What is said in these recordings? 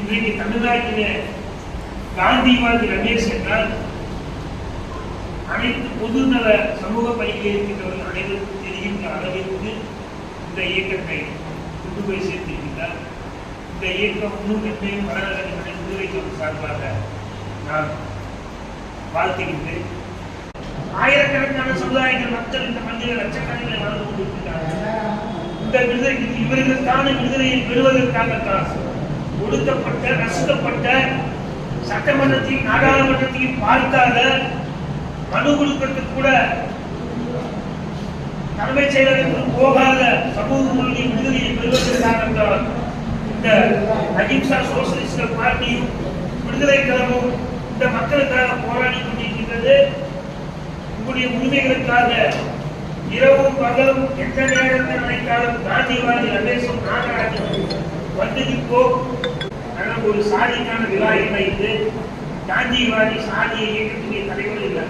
இன்றைக்கு தமிழ்நாட்டிலே காந்திவாதி ரமேஷ் என்றால் அனைத்து பொதுநல சமூக பணிகளில் இருக்கின்றவர்கள் அனைவருக்கும் தெரிகின்ற அளவிற்கு இந்த இயக்கத்தை கொண்டு போய் சேர்த்திருக்கிறார். இந்த இயக்கம் இன்னும் மென்மையும் வளர வேண்டும் சார்பாக நான் வாழ்த்துகின்றேன். ஆயிரக்கணக்கான சமுதாயங்கள் மக்கள் இந்த மண்ணில் லட்சக்கணக்கில் வாழ்ந்து கொண்டிருக்கிறார்கள். இந்த விடுதலை இவர்களுக்கான விடுதலையை பெறுவதற்காகத்தான் ஒடுக்கப்பட்ட நசுக்கப்பட்ட சட்டமன்றத்தையும் நாடாளுமன்றத்தையும் பார்க்காத மனு கொடுக்கிறதுக்கு கூட தலைமைச் செயலகத்திற்கு போகாத சமூகங்களுடைய விடுதலையை பெறுவதற்காகத்தான் இந்த அகிம்சா சோசலிஸ்ட் பார்ட்டியும் விடுதலை கழகமும் இந்த மக்களுக்காக போராடி கொண்டிருக்கின்றது. உங்களுடைய உரிமைகளுக்காக இரவும் பகலும் எந்த நேரத்தில் நினைத்தாலும் காந்திவாதி ரமேஷும் நாகராஜன் வந்து நிற்போம். ஒரு சாதிக்கான விழா வைத்து காந்திவாதி சாதிய இயக்கத்துடைய தலைவர் இல்லை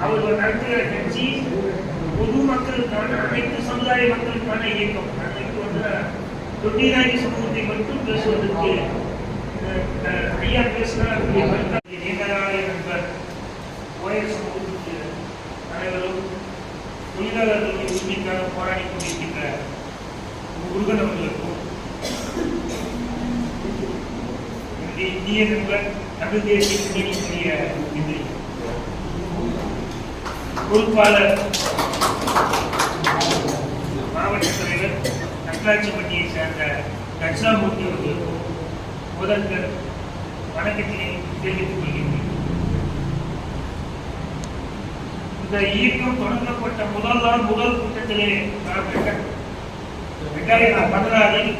அவர்கள் நடத்துகிற கட்சி பொது மக்களுக்கான அனைத்து சமுதாய மக்களுக்கான இயக்கம். அன்றைக்கு வந்து தொட்டிநாயகி சமூகத்தை மட்டும் பேசுவதற்கு அஹ், ஐயா பேசினார். நீண்டகால நண்பர் ஓயர் சமூகத்துக்கு அனைவரும் தொழிலாளர்களுடைய உரிமைக்காக போராடி கொண்டிருக்கின்ற முருகன் அவர்களுக்கும் இந்திய நண்பர் தமிழ் தேசிய கட்சியினுடைய இந்த பொறுப்பாளர் மாவட்ட தலைவர் நல்லாட்சிப்பட்டியை சேர்ந்த தட்சாமூர்த்தி அவர்களுக்கும் முதல்வர் வணக்கத்தினை தெரிவித்துக் கொள்கின்றேன். இந்த இயக்கம் தொடங்கப்பட்ட முதல் நாள் முதல் கூட்டத்திலே நான் ரெண்ட- ரெண்டாயிரத்தி பதினாறில்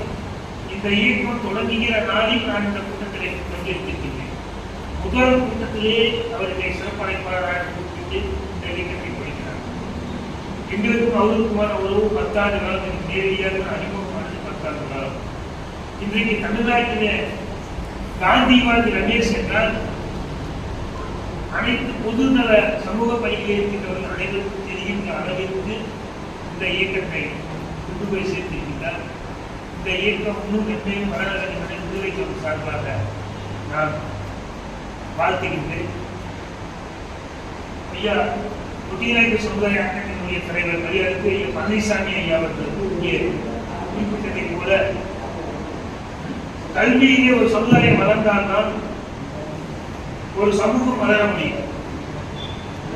இந்த இயக்கம் தொடங்குகிற நாளில் நான் இந்த கூட்டத்திலே பங்கேற்கின்றேன். முதல் கூட்டத்திலே அவர்களை சிறப்படைப்பாளராக கூப்பிட்டு இந்த இயக்கத்தை எங்களுக்கும் அவருக்குமான உறவு பத்தாண்டு காலம் நேரடியாக அறிமுகமானது பத்தாண்டு காலம். இன்றைக்கு தமிழ்நாட்டிலே காந்திவாதி ரமேஷ் என்றால் அனைத்து பொதுநல சமூக பணிகளில் இருக்கின்றவர்கள் அனைவருக்கும் தெரிகின்ற அளவிற்கு இந்த இயக்கத்தை கொண்டு போய் சேர்த்திருக்கிறார். இந்த இயக்கம் இன்னும் மென்மையும் வளர வேண்டும் சார்பாக நான் வாழ்த்துகின்றேன். ஐயா குட்டிநாயக சமுதாய அங்கத்தினுடைய தலைவர் மரியாதைக்கு ஐயா பழனிசாமி ஐயா அவர்களுக்கு இங்கே குறிப்பிட்டதை போல கல்வியிலே ஒரு சமுதாயம் வளர்ந்தால்தான் ஒரு சமூகம் வளர முடியும்.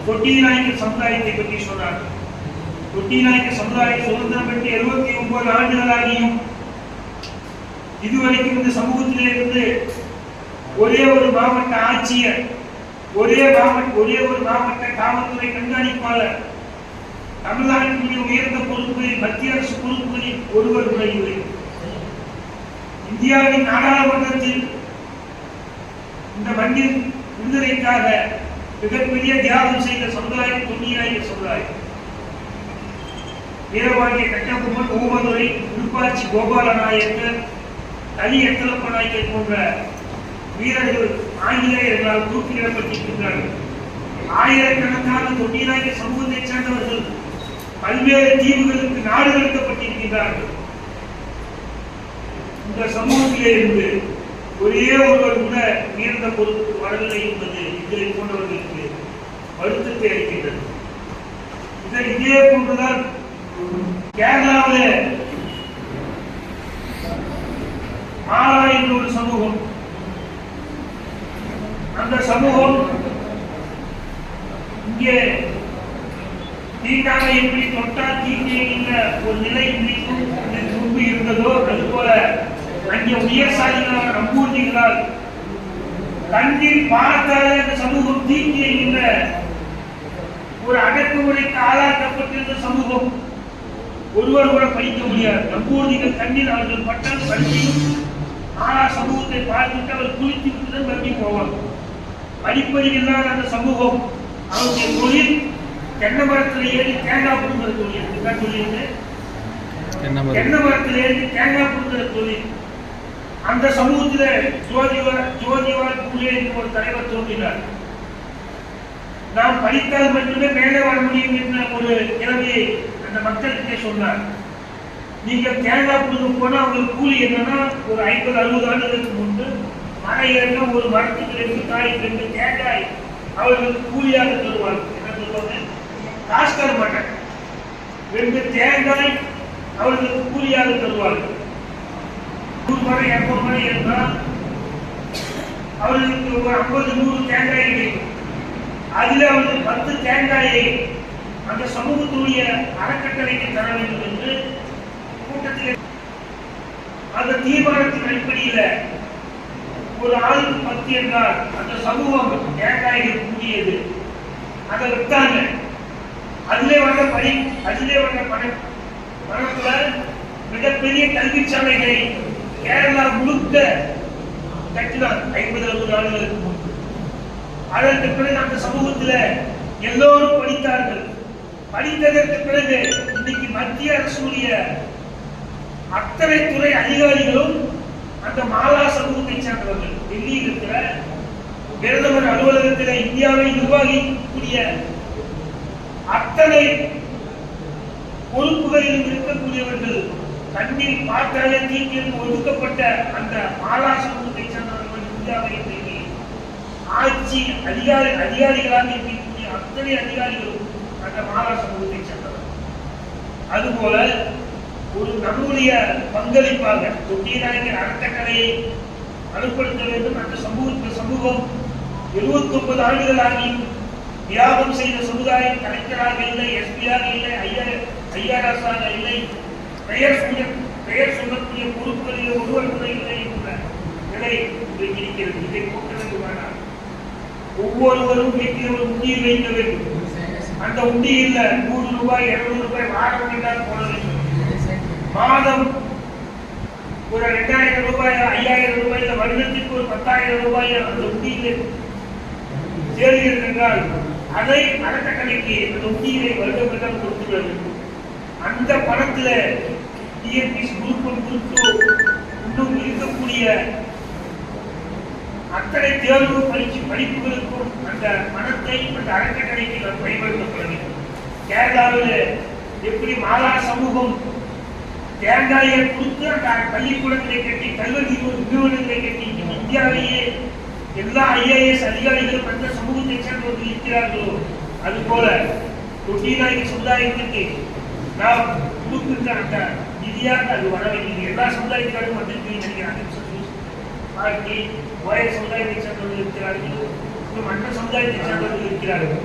தொட்டிநாயக்க சமுதாயத்தை பற்றி சொன்னார் தொட்டிநாயக்க சமுதாய சுதந்திரம் பெற்று எழுபத்தி ஒன்பது ஆண்டுகளாகியும் இதுவரைக்கும் இந்த சமூகத்திலே இருந்து ஒரே ஒரு மாவட்ட ஆட்சியர் ஒரே மாவட்ட ஒரே ஒரு மாவட்ட காவல்துறை கண்காணிப்பாளர் தமிழ்நாட்டினுடைய உயர்ந்த பொறுப்புகளில் மத்திய அரசு பொறுப்புகளில் ஒருவர் கூட இந்தியாவின் நாடாளுமன்றத்தில் இந்த மண்ணின் விடுதலைக்காக மிகப்பெரிய தியாகம் செய்த சமுதாயம் தொன்னியாய சமுதாயம். வீரவாண்டிய கட்டபொம்மன் ஓமதுரை விருப்பாச்சி கோபால நாயக்கர் கலி போன்ற வீரர்கள் ஆங்கிலேயர்களால் தூக்கிலிடப்பட்டிருக்கின்றார்கள் ஆயிரக்கணக்கான தொன்னியாய சமூகத்தைச் சேர்ந்தவர்கள் பல்வேறு தீவுகளுக்கு நாடு கடத்தப்பட்டிருக்கின்றார்கள். இந்த சமூகத்திலே இருந்து ஒரே ஒருவர் கூட உயர்ந்த பொறுப்பு வரவில்லை என்பது இதை போன்றவர்களுக்கு வருத்தத்தை அளிக்கின்றது. இதை இதே போன்றுதான் கேரளாவில் மாலா என்ற ஒரு சமூகம். அந்த சமூகம் இங்கே தீண்டாமை எப்படி தொட்டா தீண்டிய ஒரு நிலை இன்னைக்கும் முன்பு இருந்ததோ அது போல அங்கே உயர் சாதிகளான தண்ணீர் பார்த்தாலே அந்த சமூகம் தீங்கி என்கின்ற ஒரு அடக்குமுறைக்கு ஆளாக்கப்பட்டிருந்த சமூகம் ஒருவர் கூட படிக்க முடியாது. நம்பூர்திகள் தண்ணீர் அவர்கள் பட்டால் படிக்கும் ஆனா சமூகத்தை பார்த்துட்டு அவர் குளித்து விட்டு தான் மறுபடி போவாங்க படிப்பறிவு இல்லாத அந்த சமூகம் அவருடைய தொழில் தென்னை மரத்தில் ஏறி தேங்காய் புடுங்குற தொழில். என்ன தொழில் தென்னை மரத்தில் ஏறி தேங்காய் புடுங்குற தொழில். அந்த சமூகத்துல ஜோதிவால் ஜோதிவால் பூலே ஒரு தலைவர் தோன்றினார். நாம் படித்தால் மட்டுமே மேலே வர முடியும் என்ற ஒரு கிழமையை அந்த மக்களுக்கே சொன்னார். நீங்க தேங்காய் புடுங்க போனா உங்களுக்கு கூலி என்னன்னா ஒரு ஐம்பது அறுபது ஆண்டுகளுக்கு முன்பு காய்கறினா ஒரு மரத்துக்கு ரெண்டு காய் ரெண்டு தேங்காய் அவர்களுக்கு கூலியாக தருவாங்க என்ன சொல்லுவாங்க காசு தர மாட்டாங்க. ரெண்டு தேங்காய் அவர்களுக்கு கூலியாக தருவார்கள் நூறு மரம் இரநூறு மரம் ஏறினா அவர்களுக்கு ஒரு ஐம்பது நூறு தேங்காய் கிடைக்கும். அதில் அவர்கள் பத்து தேங்காயை அந்த சமூகத்துடைய அறக்கட்டளைக்கு தர வேண்டும் என்று கூட்டத்தில் அந்த தீர்மானத்தின் அடிப்படையில் ஒரு ஆளுக்கு பத்து என்றால் அந்த சமூகம் தேங்காய்கள் கூடியது. அதை விட்டாங்க. அதிலே வந்த பணி அதிலே வந்த பணம் பணத்துல மிகப்பெரிய கல்வி சாலைகளை கேரளா முழுக்க கட்டினார் ஐம்பது அறுபது ஆண்டுகளுக்கு முன்பு. அதற்கு பிறகு அந்த சமூகத்தில் எல்லோரும் படித்தார்கள். படித்ததற்கு பிறகு இன்னைக்கு மத்திய அரசுடைய அத்தனை துறை அதிகாரிகளும் அந்த மாலா சமூகத்தை சார்ந்தவர்கள். டெல்லியில் இருக்கிற பிரதமர் அலுவலகத்தில் இந்தியாவை நிர்வகிக்கக்கூடிய அத்தனை பொறுப்புகளிலும் இருக்கக்கூடியவர்கள் கண்ணில் பார்த்தாலே தீக்கிற்கு ஒதுக்கப்பட்ட அந்த மாலா சமூகத்தை சார்ந்தவர்கள் இந்தியாவை இன்றைக்கு ஆட்சி அதிகாரி அதிகாரிகளாக இருக்கக்கூடிய அத்தனை அதிகாரிகளும் அந்த மாலா சமூகத்தை சேர்ந்தவர் அதுபோல ஒரு நம்முடைய பங்களிப்பாக தொட்டிநாயகர் அறக்கட்டளையை வலுப்படுத்த வேண்டும். அந்த சமூக சமூகம் எழுபத்தி ஒன்பது ஆண்டுகளாகி தியாகம் செய்த சமுதாயம் கலெக்டராக இல்லை எஸ்பியாக இல்லை ஐஆர் ஐஆர்எஸாக இல்லை. பெயர் சொல்ல பெயர் சொல்லக்கூடிய பொறுப்புகளில் ஒருவர் கூட இல்லை என்ற நிலை இன்றைக்கு இருக்கிறது. இதை போட்டதற்கு வேண்டாம் ஒவ்வொருவரும் வீட்டில் ஒரு உண்டியில் வைக்க வேண்டும். அந்த உண்டியில் நூறு ரூபாய் இருநூறு ரூபாய் வாரம் என்றால் போட மாதம் ஒரு ரெண்டாயிரம் ரூபாய் ஐயாயிரம் ரூபாய் இல்ல வருடத்திற்கு ஒரு பத்தாயிரம் ரூபாய் அந்த உண்டியில் சேர்கிறது என்றால் அதை அறக்கட்டளைக்கு அந்த உண்டியலை வருடம் வருடம் கொடுத்துள்ளது. அந்த பணத்துல டிஎன்பிசி குரூப் ஒன் இன்னும் இருக்கக்கூடிய அத்தனை தேர்வு பயிற்சி படிப்புகளுக்கும் அந்த பணத்தை அந்த அறக்கட்டளைக்கு நாம் பயன்படுத்தப்பட வேண்டும். கேரளாவில் எப்படி மாலா சமூகம் தேங்காயை கொடுத்து அந்த பள்ளிக்கூடங்களை கட்டி கல்வி நிறுவனங்களை கட்டி இந்தியாவிலேயே எல்லா ஐஏஎஸ் அதிகாரிகளும் அந்த சமூகத்தை சேர்ந்தவர்கள் இருக்கிறார்களோ? அது போல தொட்டிநாயக சமுதாயத்திற்கு நாம் கொடுக்கின்ற அந்த நிதியாக அது வர வேண்டியது. எல்லா சமுதாயத்திலும் வந்திருக்கு நினைக்கிறாங்க. பார்ட்டி ஒரே சமுதாயத்தை சேர்ந்தவர்கள் இருக்கிறார்கள்? இன்னும் மற்ற சமுதாயத்தை சேர்ந்தவர்கள் இருக்கிறார்கள்?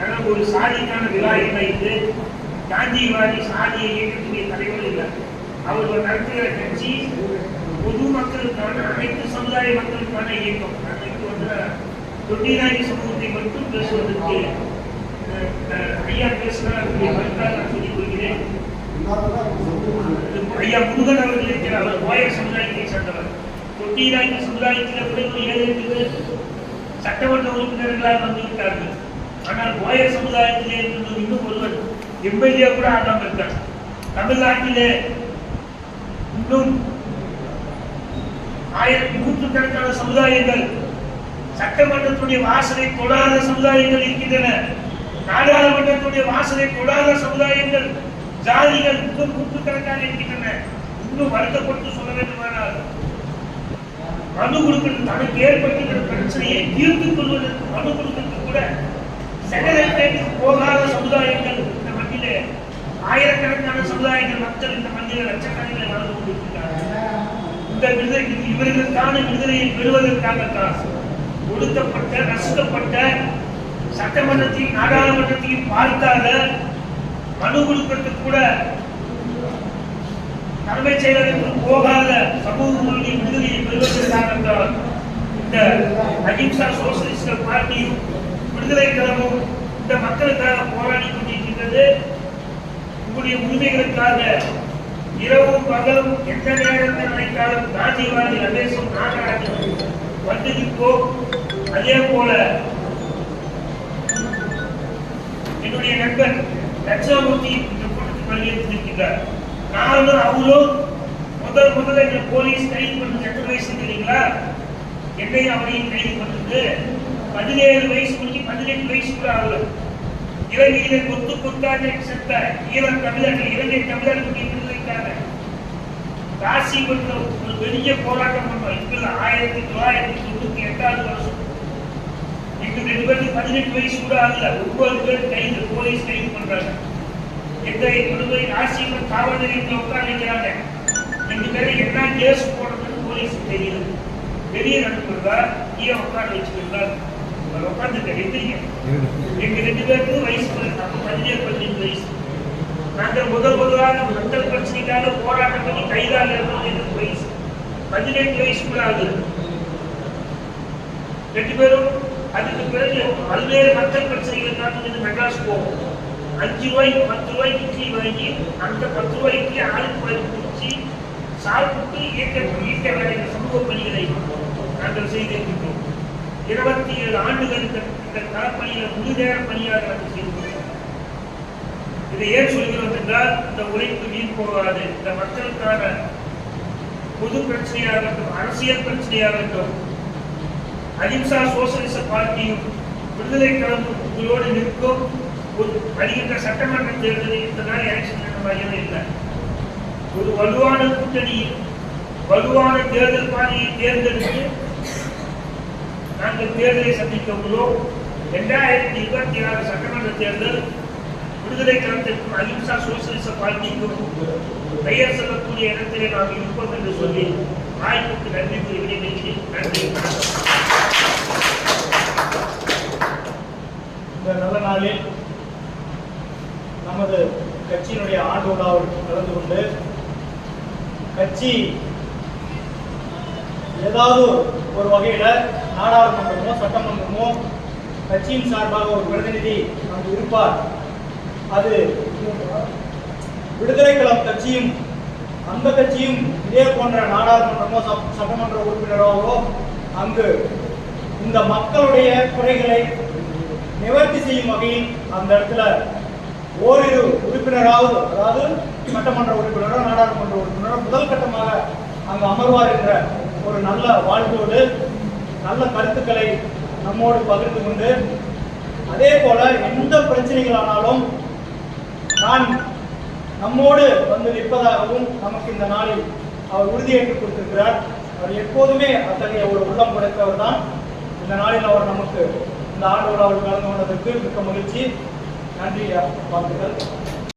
ஆனால் ஒரு சாதிக்கான விழா என்ன? இது காந்திவாதி சாதியை இயக்கக்கூடிய தலைவர்கள் இல்லை. அவர் நடத்துகிற கட்சி பொது மக்களுக்கான அனைத்து சமுதாய மக்களுக்கான இயக்கம். வந்து தொட்டிநாயகி சமூகத்தை மட்டும் பேசுவதற்கு ஐயா பேசினார் நான் சொல்லிக் கொள்கிறேன் ஐயா முருகன் அவர்கள் இருக்கிறார் அவர் கோயர் சமுதாயத்தை சேர்ந்தவர். தொட்டிநாயகி சமுதாயத்தில் கூட ஒரு ஏழு எட்டு பேர் சட்டமன்ற உறுப்பினர்களாக வந்திருக்கிறார்கள். ஆனால் கோயர் சமுதாயத்திலே இருந்து இன்னும் ஒருவர் எம்எல்ஏ கூட ஆகாமல் இருக்கார். தமிழ்நாட்டிலே ஆயிரத்தி நூற்று நூற்றுக்கணக்கான சமுதாயங்கள் சட்டமன்றத்துடைய வாசலை தொடாத சமுதாயங்கள் இருக்கின்றன. நாடாளுமன்றத்துடைய வாசலை தொடாத சமுதாயங்கள் ஜாதிகள் இன்னும் நூற்றுக்கணக்கான இருக்கின்றன. இன்னும் வருத்தப்பட்டு சொல்ல வேண்டுமானால் மனு கொடுக்கிறது தனக்கு ஏற்பட்டிருக்கிற பிரச்சனையை தீர்த்துக் கொள்வதற்கு மனு கொடுக்கிறது கூட செக்ரட்டரியேட்டுக்கு போகாத சமுதாயங்கள் இந்த மண்ணிலே ஆயிரக்கணக்கான சமுதாயங்கள் மக்கள் இந்த மண்ணிலே லட்சக்கணக்கில் வாழ்ந்து கொண்டிருக்கிறார்கள். இந்த விடுதலை இவர்களுக்கான விடுதலையை பெறுவதற்காகத்தான் ஒடுக்கப்பட்ட நசுக்கப்பட்ட சட்டமன்றத்தையும் நாடாளுமன்றத்தையும் பார்க்காத மனு கொடுக்கிறதுக்கு கூட தலைமைச் செயலகத்துக்கு போகாத சமூகங்களுடைய விடுதலையை பெறுவதற்காகத்தான் இந்த அகிம்சா சோசியலிஸ்ட் பார்ட்டியும் விடுதலை கழகமும் இந்த மக்களுக்காக போராடி கொண்டிருக்கின்றது. உங்களுடைய உரிமைகளுக்காக இரவும் பகலும் எந்த நேரத்தில் நினைத்தாலும் காந்திவாதி ரமேஷும் நாகராஜன் வந்து அதே போல என்னுடைய நண்பர் தட்சிணாமூர்த்தி இந்த பங்கேற்றிருக்கிறார் நானும் அவரும் முதல் முதல்ல இந்த போலீஸ் கைது பண்ண எட்டு வயசு தெரியுங்களா என்னையும் அவரையும் கைது பண்ணுறது பதினேழு வயசு முடிஞ்சு பதினெட்டு வயசு கூட ஆகல. இலங்கையில கொத்து கொத்தாக செத்த ஈழ தமிழர்கள் இலங்கை தமிழர்களுடைய காசி ராசிபுரத்தில் ஒரு பெரிய போராட்டம் பண்ணோம் இப்ப ஆயிரத்தி தொள்ளாயிரத்தி தொண்ணூத்தி எட்டாவது வருஷம். எங்க ரெண்டு பேருக்கு பதினெட்டு வயசு கூட ஆகல ஒன்பது பேர் கைது போலீஸ் கைது பண்றாங்க. எங்களை கொண்டு போய் ராசிபுரம் காவல் நிலையத்தில் உட்கார வைக்கிறாங்க ரெண்டு பேரும் என்ன கேஸ் போடுறதுன்னு போலீஸ் தெரியல. வெளியே நடக்கிறதா ஏன் உட்கார வச்சுக்கிறதா அவர் எந்திரிங்க எங்க ரெண்டு பேருக்கும் வயசு பதினெட்டு, பதினேழு வயசு நாங்கள் முதல் முதலாக மக்கள் பிரச்சனைக்காக போராட்டம் பண்ணி கைதால் இருந்தது வயசு பதினெட்டு வயசு ஆகுது ரெண்டு பேரும் அதுக்கு பிறகு பல்வேறு மக்கள் பிரச்சனைகளுக்காக இது மெட்ராஸ் போவோம் அஞ்சு ரூபாய்க்கு பத்து ரூபாய்க்கு இட்லி வாங்கி அந்த பத்து ரூபாய்க்கு ஆளுக்கு வாங்கி குடிச்சு சாப்பிட்டு இயக்க இயக்க வேலைகள் சமூக பணிகளை நாங்கள் செய்திருக்கின்றோம் இருபத்தி ஏழு ஆண்டுகள் இந்த களப்பணியில் முழு நேர பணியாக நாங்கள் இதை ஏன் சொல்கிறோம் என்றால் இந்த உழைப்பு வீண் போகாது. இந்த மக்களுக்கான பொது பிரச்சனையாகட்டும் அரசியல் பிரச்சனையாகட்டும் அஹிம்சா சோசியலிச பார்ட்டியும் விடுதலை கழகம் உங்களோடு நிற்கும் ஒரு வருகின்ற சட்டமன்ற தேர்தலில் இந்த நாள் எலெக்ஷன் மாதிரியான இல்லை. ஒரு வலுவான கூட்டணி வலுவான தேர்தல் பாணியை தேர்ந்தெடுத்து நாங்கள் தேர்தலை சந்திக்க உள்ளோம் இரண்டாயிரத்தி இருபத்தி ஆறு சட்டமன்ற தேர்தல் விடுதலை கழகத்திற்கும் அஹிம்சா சோசியலிச பார்ட்டிக்கும் பெயர் சொல்லக்கூடிய இடத்திலே நாம் இருப்போம் என்று சொல்லி வாய்ப்புக்கு நன்றி கூறி விடைபெறுகிறேன். நன்றி. இந்த நல்ல நாளில் நமது கட்சியினுடைய ஆண்டு விழாவில் கலந்து கொண்டு கட்சி ஏதாவது ஒரு வகையில நாடாளுமன்றமோ சட்டமன்றமோ கட்சியின் சார்பாக ஒரு பிரதிநிதி அங்கு இருப்பார். அது விடுதலை களம் கட்சியும் அந்த கட்சியும் இதே போன்ற நாடாளுமன்றமோ சட்டமன்ற உறுப்பினராகவோ அங்கு இந்த மக்களுடைய குறைகளை நிவர்த்தி செய்யும் வகையில் அந்த இடத்துல ஓரிரு உறுப்பினராவது அதாவது சட்டமன்ற உறுப்பினரோ நாடாளுமன்ற உறுப்பினரோ முதல் கட்டமாக அங்கு அமர்வார் என்ற ஒரு நல்ல வாழ்வோடு நல்ல கருத்துக்களை நம்மோடு பகிர்ந்து கொண்டு அதே போல எந்த பிரச்சனைகளானாலும் நான் நம்மோடு வந்து நிற்பதாகவும் நமக்கு இந்த நாளில் அவர் உறுதியேற்று கொடுத்திருக்கிறார். அவர் எப்போதுமே அத்தகைய ஒரு உள்ளம் படைத்தவர் தான். இந்த நாளில் அவர் நமக்கு இந்த ஆண்டோடு அவர் கலந்து கொண்டதற்கு மிக்க மகிழ்ச்சி. நன்றி வாழ்த்துக்கள்.